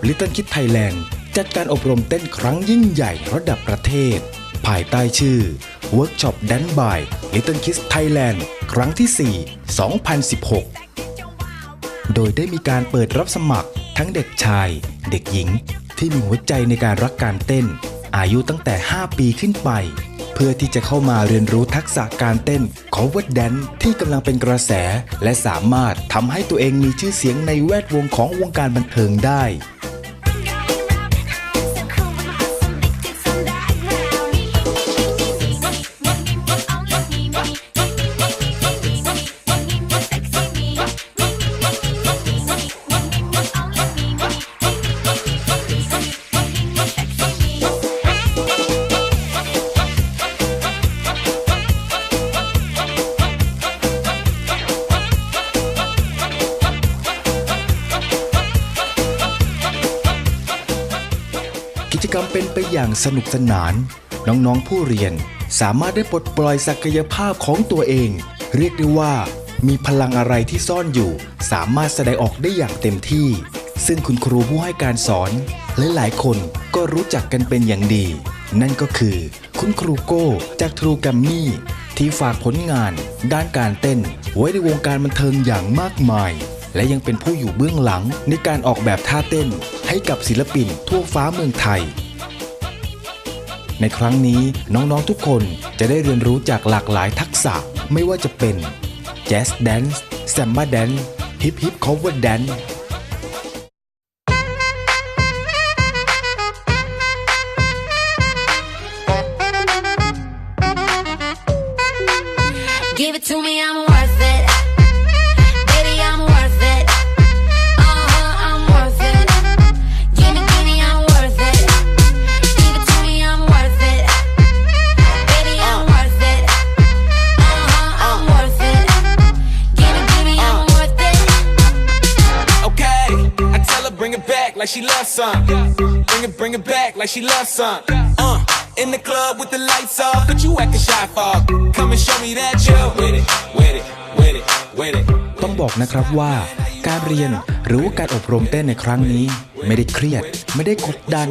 ลับ Little Kid Thailand จัดการอบรมเต้นครั้งยิ่งใหญ่ระดับประเทศ ภายใต้ชื่อ Workshop Dance by Little Kids Thailand ครั้งที่ 4 2016 โดยได้มีการเปิดรับสมัครทั้งเด็กชาย เด็กหญิง ที่มีหัวใจในการรักการเต้น อายุตั้งแต่ 5 ปีขึ้นไป เพื่อที่จะเข้ามาเรียนรู้ทักษะการเต้น cover dance ที่กำลังเป็นกระแส และสามารถทำให้ตัวเองมีชื่อเสียงในแวดวงของวงการบันเทิงได้ เป็นไปอย่างสนุกสนาน น้องๆผู้เรียนสามารถได้ปลดปล่อยศักยภาพของตัวเอง เรียกได้ว่า มีพลังอะไรที่ซ่อนอยู่ สามารถแสดงออกได้อย่างเต็มที่ ซึ่งคุณครูผู้ให้การสอนและหลายๆคนก็รู้จักกันเป็นอย่างดี นั่นก็คือ คุณครูโก้จากทรูกัมมี่ที่ฝากผลงาน ด้านการเต้น ไว้ในวงการบันเทิงอย่างมากมาย และยังเป็นผู้อยู่เบื้องหลังในการออกแบบท่าเต้น ให้กับศิลปินทั่วฟ้าเมืองไทย ในครั้งนี้น้องๆทุกคนจะได้เรียนรู้จากหลากหลายทักษะไม่ว่าจะเป็น Jazz Dance Samba Dance Hip Hip Cover Dance Give it to me, I'm she loves some. Bring it, bring it back like she loves some. Uh, in the club with the lights off, but you acting shy for. Come and show me that you with it, with it, with it, with it. ต้องบอกนะครับว่าการเรียนหรือว่าการอบรมเต้นในครั้งนี้ ไม่ได้เครียด ไม่ได้กดดัน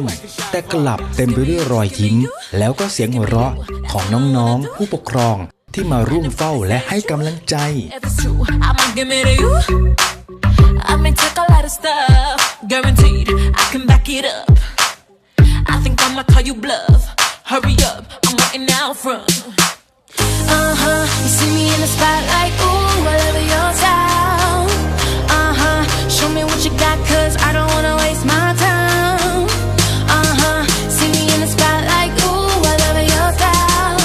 แต่กลับเต็มไปด้วยรอยยิ้ม แล้วก็เสียงหัวเราะของน้องๆ ผู้ปกครองที่มาร่วมเฝ้าและให้กำลังใจ Lot of stuff, guaranteed I can back it up. I think I'ma call you bluff. Hurry up, I'm waiting out front. Uh huh, you see me in the spotlight, ooh, I love your style. Uh huh, show me what you got, cause I don't wanna waste my time. Uh huh, see me in the spotlight, ooh, I love your style.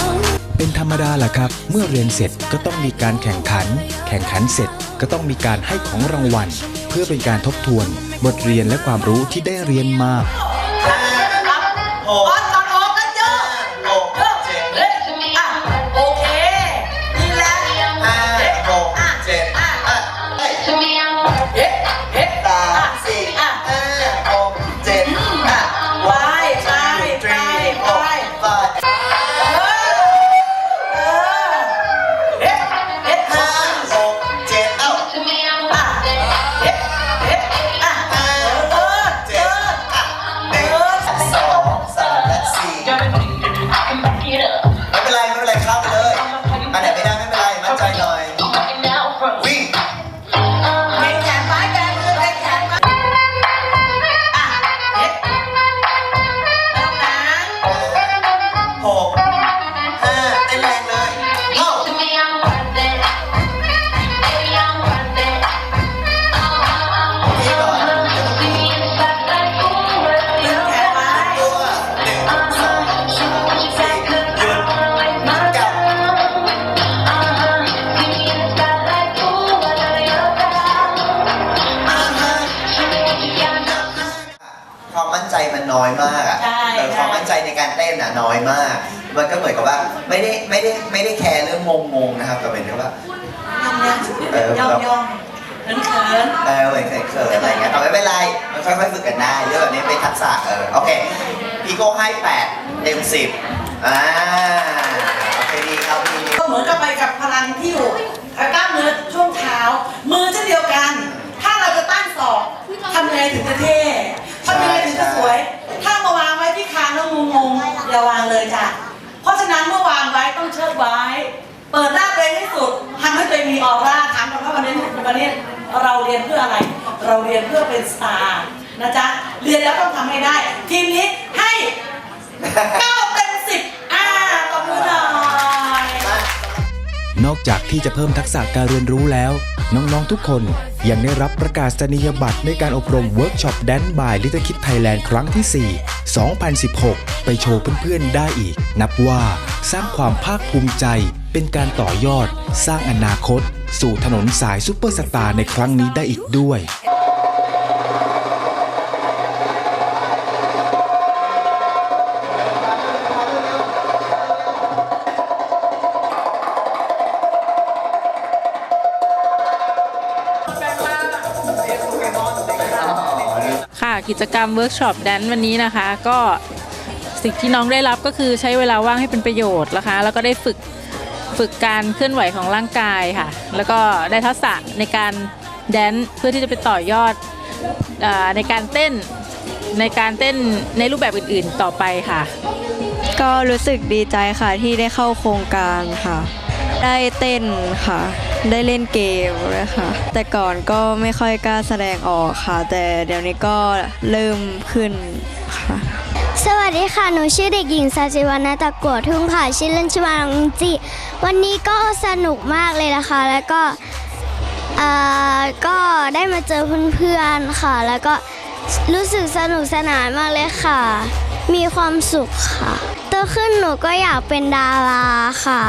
เป็นธรรมดาแหละครับ เมื่อเรียนเสร็จก็ต้องมีการแข่งขัน แข่งขันเสร็จก็ต้องมีการให้ของรางวัล พื่อเป็นการทบทวน บทเรียนและความรู้ที่ได้เรียนมา ความมั่นใจมันน้อยมากอะใช่เออความมั่นใจในการเต้นอะน้อยมาก มันก็เหมือนกับว่าไม่ได้ไม่ได้ไม่ได้แคร์เรื่องงงงๆนะครับแต่เป็นแค่ว่า เออ ย่องย่องเขินเขินเออเหมือนเขินๆอะไรเงี้ยแต่ไม่เป็นไรมันค่อยๆฝึกกันได้เรื่องแบบนี้เป็นทักษะเออโอเคพี่โก้ให้แปดเต็มสิบอ่า โอเคดีครับดี ก็เหมือนกับไปกับพลังที่อยู่กับกล้ามเนื้อช่วงเท้า มือเช่นเดียวกัน ถ้าเราจะตั้งศอกทำไงถึงจะเท่ อย่าวางเลยจ้ะเพราะฉะนั้นเมื่อวางไว้ต้องเชิดไว้ เปิดหน้าตัวเองให้สุดทำให้ตัวเองมีออร่าถามกันว่าวันนี้ วันนี้เราเรียนเพื่ออะไร เราเรียนเพื่อเป็นสตาร์นะจ๊ะ เรียนแล้วต้องทำให้ได้ ทีมนี้ให้9เต็ม10อ่าตบมือหน่อยนอกจากที่จะเพิ่มทักษะการเรียนรู้แล้ว น้องๆทุกคนยังได้รับประกาศนียบัตรในการอบรมเวิร์กช็อปแดนบายลิตคิดไทยแลนด์ครั้งที่ 4 2016 ไปโชว์เพื่อนๆได้อีก นับว่าสร้างความภาคภูมิใจ เป็นการต่อยอดสร้างอนาคต สู่ถนนสายซุปเปอร์สตาร์ในครั้งนี้ได้อีกด้วยค่ะกิจกรรมเวิร์กช็อปแดนวันนี้นะคะ ก็สิ่งที่น้องได้รับก็คือใช้เวลาว่างให้เป็นประโยชน์นะคะ แล้วก็ได้ฝึก ฝึกการเคลื่อนไหวของร่างกายค่ะ แล้วก็ได้ทักษะในการแดนเพื่อที่จะไปต่อยอดอในการเต้นในการเต้นในรูปแบบอื่นๆต่อไปค่ะ ก็รู้สึกดีใจค่ะที่ได้เข้าโครงการค่ะ ได้เต้นค่ะ ได้เล่นเกมด้วยค่ะ แต่ก่อนก็ไม่ค่อยกล้าแสดงออกค่ะ แต่เดี๋ยวนี้ก็เริ่มขึ้นค่ะ สวัสดีค่ะ หนูชื่อเด็กหญิงสาจิวรรณตะกัวทุ่งค่ะชื่อเล่นชื่อว่าน้องอิงจิ วันนี้ก็สนุกมากเลยนะคะ แล้วก็เอ่อก็ได้มาเจอเพื่อนๆค่ะ แล้วก็รู้สึกสนุกสนานมากเลยค่ะ มีความสุขค่ะโตขึ้นหนูก็อยากเป็นดาราค่ะ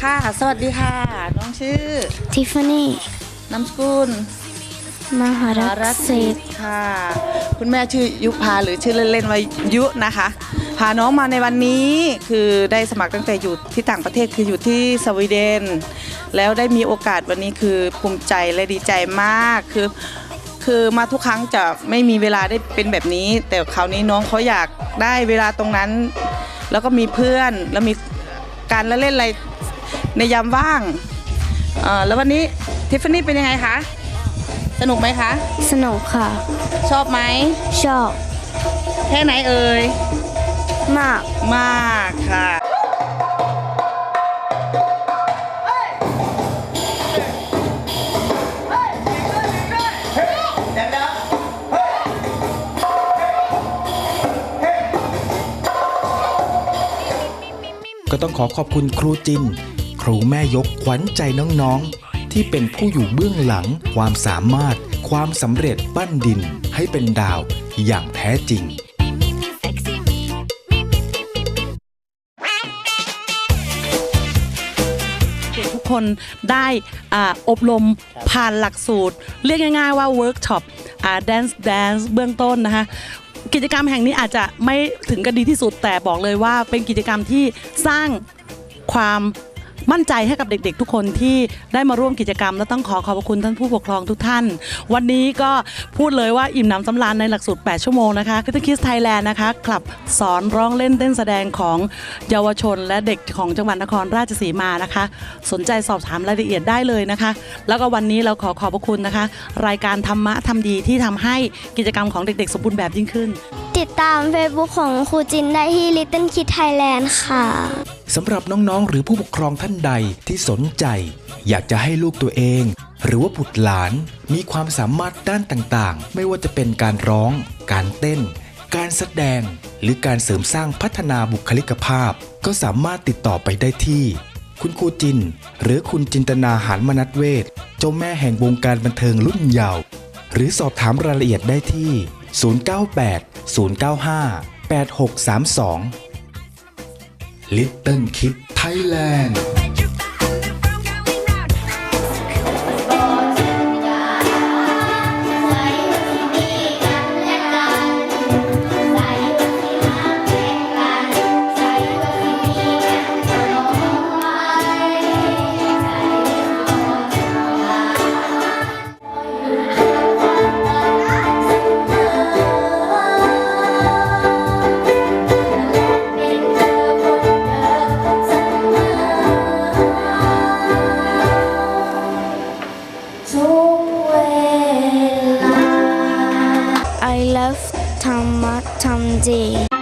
ค่ะ สวัสดีค่ะ น้องชื่อ ทิฟฟานี่นามสกุล มหารัตเศรษฐค่ะ คุณแม่ชื่อยุพาหรือชื่อเล่นๆว่ายุนะคะ พาน้องมาในวันนี้คือได้สมัครตั้งแต่อยู่ที่ต่างประเทศคืออยู่ที่สวีเดน แล้วได้มีโอกาสวันนี้คือภูมิใจและดีใจมากคือคือมาทุกครั้งจะไม่มีเวลาได้เป็นแบบนี้ แต่คราวนี้น้องเขาอยากได้เวลาตรงนั้น แล้วก็มีเพื่อนแล้วมีการละเล่นอะไรในยามว่างแล้ววันนี้ทิฟฟานี่เป็นยังไงคะ สนุกไหมคะ สนุกค่ะ ชอบไหม ชอบ แค่ไหนเอ่ย มาก มากค่ะ ก็ต้องขอขอบคุณครูจิน ครูแม่ยกขวัญใจน้องๆ ที่เป็นผู้อยู่เบื้องหลัง ความสามารถ ความสำเร็จปั้นดินให้เป็นดาวอย่างแท้จริงเด็กทุกคนได้อ่าอบรมผ่านหลักสูตร เรียกง่ายๆว่าเวิร์กช็อปแดนซ์แดนซ์เบื้องต้นนะคะกิจกรรมแห่งนี้อาจจะไม่ถึงกับดีที่สุดแต่บอกเลยว่าเป็นกิจกรรมที่สร้างความ มั่นใจให้กับเด็กๆ ทุกคนที่ได้มาร่วมกิจกรรม และต้องขอขอบพระคุณท่านผู้ปกครองทุกท่าน วันนี้ก็พูดเลยว่าอิ่มหนำสำราญในหลักสูตร 8 ชั่วโมงนะคะคิตคิสไทยแลนด์นะคะคลับสอนร้องเล่นเต้นแสดงของเยาวชน และเด็กของจังหวัดนครราชสีมานะคะ สนใจสอบถามรายละเอียดได้เลยนะคะ แล้วก็วันนี้เราขอขอบพระคุณนะคะ รายการธรรมะทำดีที่ทำให้กิจกรรมของเด็กๆ สมบูรณ์แบบยิ่งขึ้น ติดตาม Facebook ของครูจินได้ที่ Little Kid Thailand ค่ะสำหรับน้องๆ หรือผู้ปกครองท่านใดที่สนใจ อยากจะให้ลูกตัวเอง หรือว่าบุตรหลาน มีความสามารถด้านต่างๆ ไม่ว่าจะเป็นการร้อง การเต้น การแสดง หรือการเสริมสร้างพัฒนาบุคลิกภาพ ก็สามารถติดต่อไปได้ที่ คุณครูจิน หรือคุณจินตนาหารมนัทเวทเจ้าแม่แห่งวงการบันเทิงรุ่นเยาว์หรือสอบถามรายละเอียดได้ที่ 098 095 8632 Little Kid Thailand ล